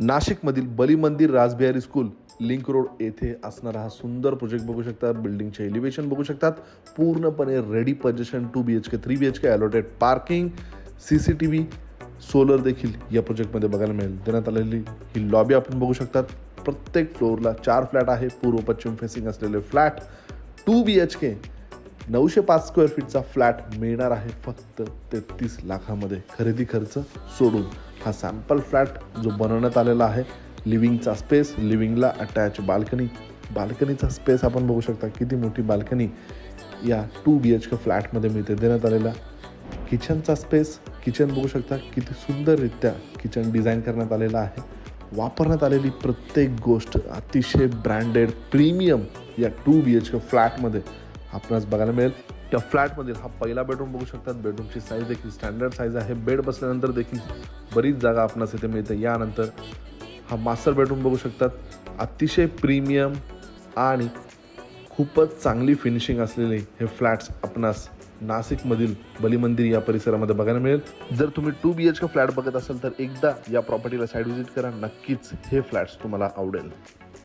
नाशिकमधील बली मंदिर Rajbihari school link road येथे असणारा हा सुंदर प्रोजेक्ट बघू शकता. बिल्डिंगचे एलिव्हेशन बघू शकतात. पूर्णपणे ready possession two B H K three B H K allotted parking C C T V solar देखील या प्रोजेक्टमध्ये बघायला मिळेल. देण्यात आलेली ही लॉबी आपण बघू शकतात. प्रत्येक फ्लोअरला चार फ्लॅट आहे. पूर्व पश्चिम फेसिंग असलेले flat two B H K नऊशे पाच स्क्वेअर फीटचा फ्लॅट मिळणार आहे फक्त तेहतीस लाखामध्ये. खरेदी खर्च सोडून हा सॅम्पल फ्लॅट जो बनवण्यात आलेला आहे लिव्हिंगचा स्पेस लिव्हिंगला अटॅच बाल्कनी बाल्कनीचा स्पेस आपण बघू शकता किती मोठी बाल्कनी या टू बी एच के फ्लॅटमध्ये मिळते देण्यात आलेला. किचनचा स्पेस किचन बघू शकता किती सुंदररित्या किचन डिझाईन करण्यात आलेलं आहे. वापरण्यात आलेली प्रत्येक गोष्ट अतिशय ब्रँडेड प्रीमियम या टू बी एच के फ्लॅटमध्ये आपणास बघायला मिळेल. त्या फ्लॅटमधील हा पहिला बेडरूम बघू शकतात बेडरूमची साईज देखील स्टँडर्ड साईज आहे. बेड बसल्यानंतर देखील बरीच जागा आपणास इथे मिळते. यानंतर हा मास्टर बेडरूम बघू शकतात. अतिशय प्रीमियम आणि खूपच चांगली फिनिशिंग असलेले हे फ्लॅट्स आपणास नाशिकमधील बलिमंदिर या परिसरामध्ये बघायला मिळेल. जर तुम्ही two B H K flat बघत असाल तर एकदा या प्रॉपर्टीला साईड व्हिजिट करा. नक्कीच हे फ्लॅट्स तुम्हाला आवडेल.